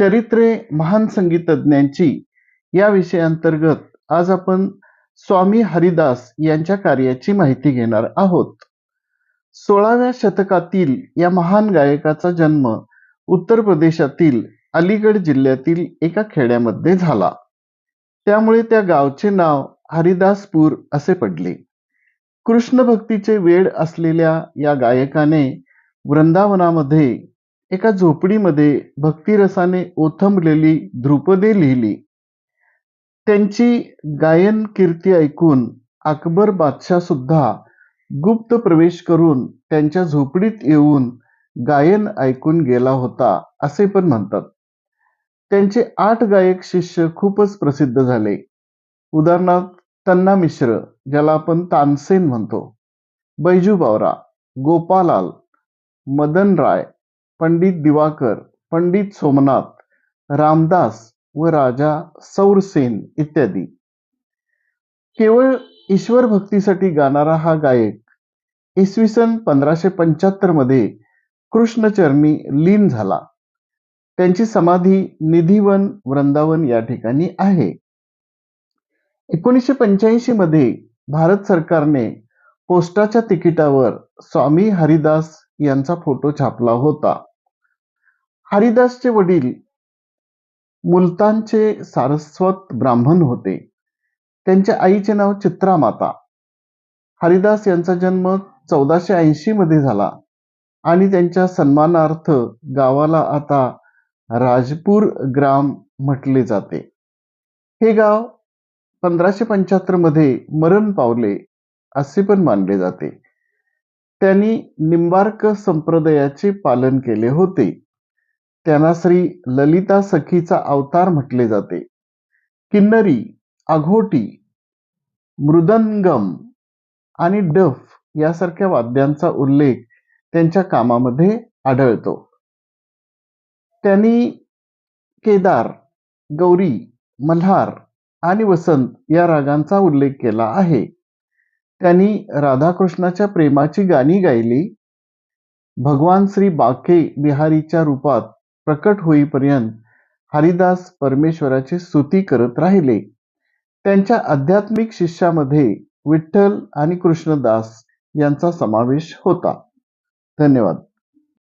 चरित्रे महान संगीतज्ञांची. या विषयांतर्गत आज आपण स्वामी हरिदास यांच्या कार्याची माहिती घेणार आहोत. सोळाव्या शतकातील या महान गायकाचा जन्म उत्तर प्रदेशातील अलीगड जिल्ह्यातील एका खेड्यामध्ये झाला. त्यामुळे त्या गावचे नाव हरिदासपूर असे पडले. कृष्ण भक्तीचे वेड असलेल्या या गायकाने वृंदावनामध्ये एका झोपडीमध्ये भक्तिरसाने ओथंबलेली ध्रुपदे लिहिली. त्यांची गायन कीर्ती ऐकून अकबर बादशाह सुद्धा गुप्त प्रवेश करून त्यांच्या झोपडीत येऊन गायन ऐकून गेला होता असे पण म्हणतात. त्यांचे आठ गायक शिष्य खूपच प्रसिद्ध झाले. उदाहरणार्थ तन्ना मिश्र ज्याला आपण तानसेन म्हणतो. बैजू बावरा गोपालाल मदन राय पंडित दिवाकर पंडित सोमनाथ रामदास व राजा सौरसेन इत्यादी. केवळ ईश्वर भक्तीसाठी गाणारा हा गायक इसवी सन पंधराशे पंच्याहत्तरमध्ये कृष्णचरणी लीन झाला. त्यांची समाधी निधीवन वृंदावन या ठिकाणी आहे. एकोणीसशे पंच्याऐंशी मध्ये भारत सरकारने पोस्टाच्या तिकिटावर स्वामी हरिदास यांचा फोटो छापला होता. हरिदासचे वडील मुलतानचे सारस्वत ब्राह्मण होते. त्यांच्या आईचे नाव चित्रा माता हरिदास यांचा जन्म चौदाशे ऐंशी मध्ये झाला आणि त्यांच्या सन्मानार्थ गावाला आता राजपूर ग्राम म्हटले जाते. हे गाव पंधराशे पंच्याहत्तरमध्ये मरण पावले असे पण मानले जाते. त्यांनी निंबार्क संप्रदायाचे पालन केले होते. त्यांना श्री ललिता सखीचा अवतार म्हटले जाते. किन्नरी आघोटी मृदंगम आणि डफ यासारख्या वाद्यांचा उल्लेख त्यांच्या कामामध्ये आढळतो. त्यांनी केदार गौरी मल्हार आणि वसंत या रागांचा उल्लेख केला आहे. त्यांनी राधाकृष्णाच्या प्रेमाची गाणी गायली. भगवान श्री बाके बिहारीच्या रूपात प्रकट होईपर्यंत हरिदास परमेश्वराची स्तुती करत राहिले. त्यांच्या आध्यात्मिक शिष्यामध्ये विठ्ठल आणि कृष्णदास यांचा समावेश होता. धन्यवाद.